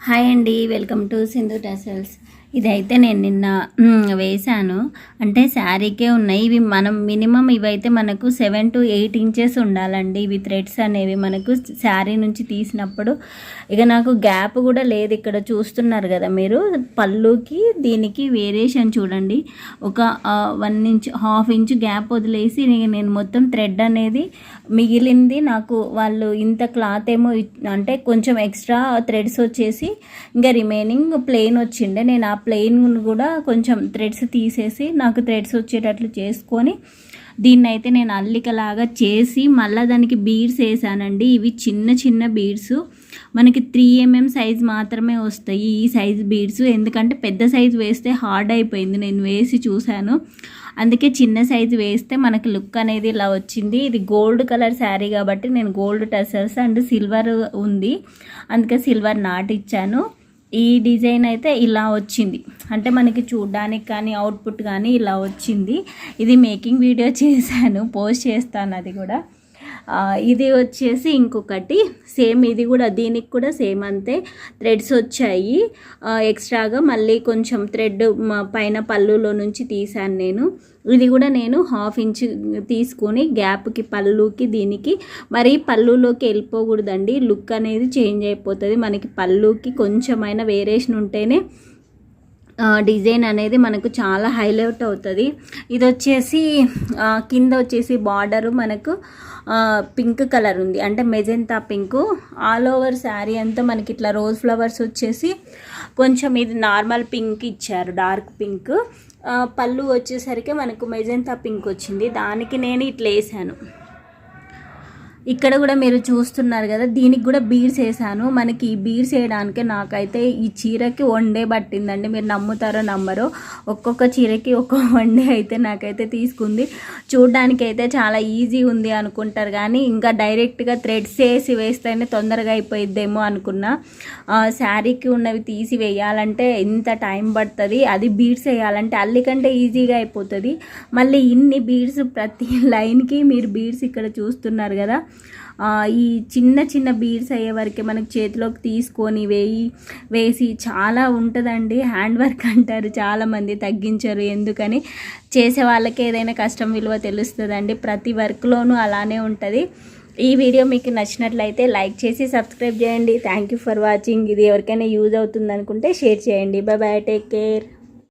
Hi అండి welcome to Sindhu tassels ఇదైతే నేను నిన్న వేశాను. అంటే శారీకే ఉన్నాయి. ఇవి మనం మినిమం ఇవైతే మనకు సెవెన్ టు ఎయిట్ ఇంచెస్ ఉండాలండి. ఇవి థ్రెడ్స్ అనేవి మనకు శారీ నుంచి తీసినప్పుడు. ఇక నాకు గ్యాప్ కూడా లేదు ఇక్కడ చూస్తున్నారు కదా మీరు. పళ్ళుకి దీనికి వేరియేషన్ చూడండి. ఒక one inch half inch gap వదిలేసి నేను మొత్తం థ్రెడ్ అనేది మిగిలింది. నాకు వాళ్ళు ఇంత క్లాత్ ఏమో అంటే కొంచెం ఎక్స్ట్రా థ్రెడ్స్ వచ్చేసి ఇంకా రిమైనింగ్ ప్లెయిన్ వచ్చిండే. నేను ఆ ప్లెయిన్ కూడా కొంచెం థ్రెడ్స్ తీసేసి నాకు థ్రెడ్స్ వచ్చేటట్లు చేసుకొని దీన్ని అయితే నేను అల్లికలాగా చేసి మళ్ళీ దానికి బీడ్స్ వేసానండి. ఇవి చిన్న చిన్న బీడ్స్. మనకి త్రీ ఎంఎం సైజ్ మాత్రమే వస్తాయి ఈ సైజ్ బీడ్స్. ఎందుకంటే పెద్ద సైజ్ వేస్తే హార్డ్ అయిపోయింది. నేను వేసి చూశాను. అందుకే చిన్న సైజు వేస్తే మనకి లుక్ అనేది ఇలా వచ్చింది. ఇది గోల్డ్ కలర్ శారీ కాబట్టి నేను గోల్డ్ టసల్స్ అండ్ సిల్వర్ ఉంది. అందుకే సిల్వర్ నాటిచ్చాను. ఈ డిజైన్ అయితే ఇలా వచ్చింది. అంటే మనకి చూడ్డానికి కానీ అవుట్పుట్ కానీ ఇలా వచ్చింది. ఇది మేకింగ్ వీడియో చేశాను పోస్ట్ చేస్తాను అది కూడా. ఇది వచ్చేసి ఇంకొకటి. సేమ్ ఇది కూడా దీనికి కూడా సేమ్ అంతే. థ్రెడ్స్ వచ్చాయి. ఎక్స్ట్రాగా మళ్ళీ కొంచెం థ్రెడ్ పైన పళ్ళులో నుంచి తీసాను నేను. ఇది కూడా నేను హాఫ్ ఇంచ్ తీసుకొని గ్యాప్కి పళ్ళుకి దీనికి మరి పళ్ళులోకి వెళ్ళిపోకూడదండి. లుక్ అనేది చేంజ్ అయిపోతుంది. మనకి పళ్ళుకి కొంచెమైనా వేరియేషన్ ఉంటేనే డిజైన్ అనేది మనకు చాలా హైలైట్ అవుతుంది. ఇది వచ్చేసి కింద వచ్చేసి బార్డరు మనకు పింక్ కలర్ ఉంది. అంటే magenta pink. All over sari అంతా మనకి ఇట్లా రోజ్ ఫ్లవర్స్ వచ్చేసి కొంచెం ఇది నార్మల్ పింక్ ఇచ్చారు డార్క్ పింక్. పళ్ళు వచ్చేసరికి మనకు మెజెంతా పింక్ వచ్చింది. దానికి నేను ఇట్లా వేసాను ఇక్కడ కూడా మీరు చూస్తున్నారు కదా దీనికి కూడా బీడ్స్ వేసాను. మనకి ఈ బీడ్స్ వేయడానికి నాకైతే ఈ చీరకి వన్ డే పట్టిందండి. మీరు నమ్ముతారో నమ్మరో ఒక్కొక్క చీరకి ఒక్కొక్క వన్ డే అయితే నాకైతే తీసుకుంది. చూడడానికి అయితే చాలా ఈజీ ఉంది అనుకుంటారు కానీ ఇంకా డైరెక్ట్గా థ్రెడ్స్ వేసి వేస్తేనే తొందరగా అయిపోయిద్దేమో అనుకున్నా. శారీకి ఉన్నవి తీసి వేయాలంటే ఇంత టైం పడుతుంది అది బీడ్స్ వేయాలంటే అల్లికంటే ఈజీగా అయిపోతుంది. మళ్ళీ ఇన్ని బీడ్స్ ప్రతి లైన్కి మీరు బీడ్స్ ఇక్కడ చూస్తున్నారు కదా ఈ చిన్న చిన్న బీడ్స్ అయ్యే వరకే మనకు చేతిలోకి తీసుకొని వేయి వేసి చాలా ఉంటుందండి. హ్యాండ్ వర్క్ అంటారు చాలామంది తగ్గించరు. ఎందుకని? చేసే వాళ్ళకి ఏదైనా కష్టం విలువ తెలుస్తుందండి. ప్రతి వర్క్లోనూ అలానే ఉంటుంది. ఈ వీడియో మీకు నచ్చినట్లయితే లైక్ చేసి సబ్స్క్రైబ్ చేయండి. థ్యాంక్ యూ ఫర్ వాచింగ్ ఇది ఎవరికైనా యూజ్ అవుతుంది అనుకుంటే షేర్ చేయండి. Bye bye take care